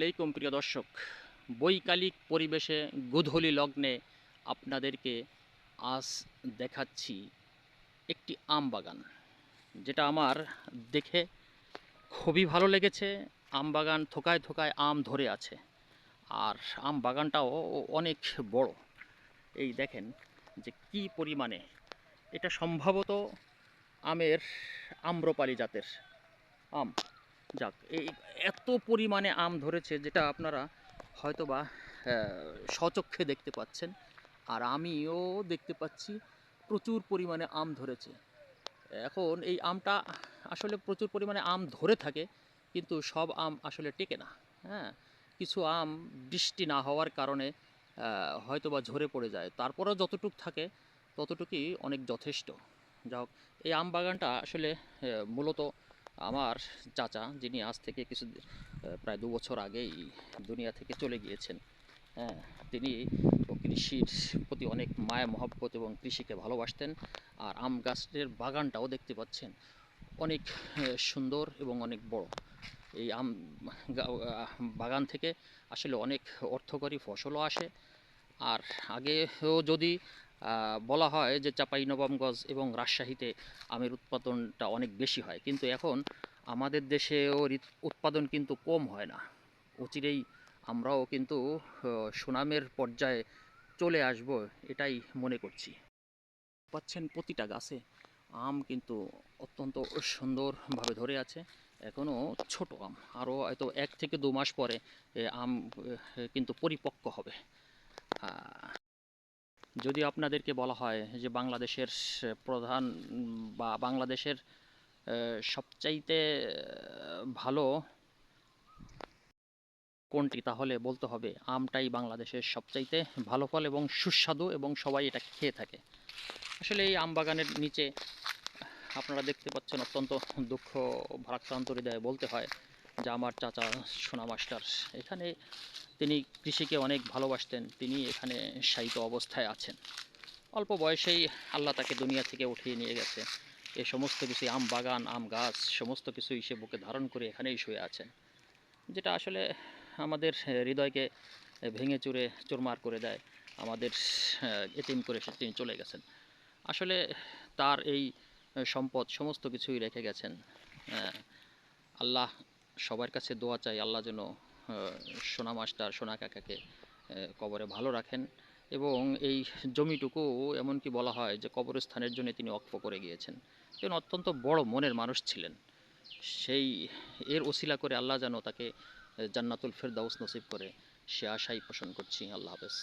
আলাইকুম প্রিয় দর্শক, বৈকালিক পরিবেশে গোধূলি লগ্নে আপনাদেরকে আজ দেখাচ্ছি একটি আম বাগান, যেটা আমার দেখে খুবই ভালো লেগেছে। আম বাগান থোকায় থোকায় আম ধরে আছে, আর আম বাগানটাও অনেক বড়। এই দেখেন যে কি পরিমাণে, এটা সম্ভবত আমের আম্রপালি জাতের আম। যাক এই এত পরিমাণে আম ধরেছে যেটা আপনারা হয়তোবা আহ, স্বচক্ষে দেখতে পাচ্ছেন। আর আমিও দেখতে পাচ্ছি প্রচুর পরিমাণে আম ধরেছে। এখন এই আমটা আসলে প্রচুর পরিমাণে আম ধরে থাকে কিন্তু সব আম আসলে টেকে না হ্যাঁ? কিছু আম বৃষ্টি না হওয়ার কারণে হয়তোবা ঝরে পড়ে যায়। তারপরেও যতটুক থাকে ততটুকুই অনেক যথেষ্ট। যাই হোক এই আম বাগানটা আসলে মূলত আমার চাচা, যিনি আজ থেকে কিছু প্রায় দু বছর আগেই দুনিয়া থেকে চলে গিয়েছেন হ্যাঁ তিনি কৃষির প্রতি অনেক মায়া, মহব্বত এবং কৃষিকে ভালোবাসতেন আর আম গাছের বাগানটাও দেখতে পাচ্ছেন। অনেক সুন্দর এবং অনেক বড়। এই আম বাগান থেকে আসলে অনেক অর্থকরী ফসলও আসে। আর আগেও যদি বলা হয় যে চাপাই নবাবগঞ্জ এবং রাজশাহীতে আমের উৎপাদনটা অনেক বেশি হয়। কিন্তু এখন আমাদের দেশেও উৎপাদন কিন্তু কম হয় না। অচিরেই আমরাও কিন্তু সুনামের পর্যায়ে চলে আসব এটাই মনে করছি। পাচ্ছেন প্রতিটা গাছে আম কিন্তু অত্যন্ত সুন্দরভাবে ধরে আছে। এখনও ছোট আম, আরও হয়তো এক থেকে দু মাস পরে আম কিন্তু পরিপক্ক হবে। যদি আপনাদেরকে বলা হয় যে বাংলাদেশের প্রধান বা বাংলাদেশের সবচাইতে ভালো কোনটি, তাহলে বলতে হবে আমটাই বাংলাদেশের সবচাইতে ভালো ফল এবং সুস্বাদু এবং সবাই এটা খেয়ে থাকে। আসলে এই আম বাগানের নিচে আপনারা দেখতে পাচ্ছেন অত্যন্ত দুঃখ, ভারাক্রান্ত হৃদয়ে বলতে হয়। যে আমার চাচা সোনা মাস্টার। এখানে তিনি কৃষিকে অনেক ভালোবাসতেন, তিনি এখানে শায়িত অবস্থায় আছেন। অল্প বয়সেই আল্লাহ তাকে দুনিয়া থেকে উঠিয়ে নিয়ে গেছে। এ সমস্ত কিছু আম বাগান, আম গাছ, সমস্ত কিছুই সে বুকে ধারণ করে এখানেই শুয়ে আছেন। যেটা আসলে আমাদের হৃদয়কে ভেঙে চুরে চুরমার করে দেয়। আমাদের এতিম করে সে তিনি চলে গেছেন। আসলে তার এই সম্পদ সমস্ত কিছুই রেখে গেছেন। আল্লাহ সবার কাছে দোয়া চাই আল্লাহ যেন সোনা মাস্টার, সোনা কাকাকে কবরে ভালো রাখেন। এবং এই জমিটুকু এমনকি বলা হয় যে কবরস্থানের জন্য তিনি অক্ষ করে গিয়েছেন। তিনি অত্যন্ত বড় মনের মানুষ ছিলেন। সেই, এর ওসিলা করে আল্লাহ যেন তাকে জান্নাতুল ফেরদাউস নসিব করে সে আশাই পোষণ করছি। আল্লাহ হাফেজ।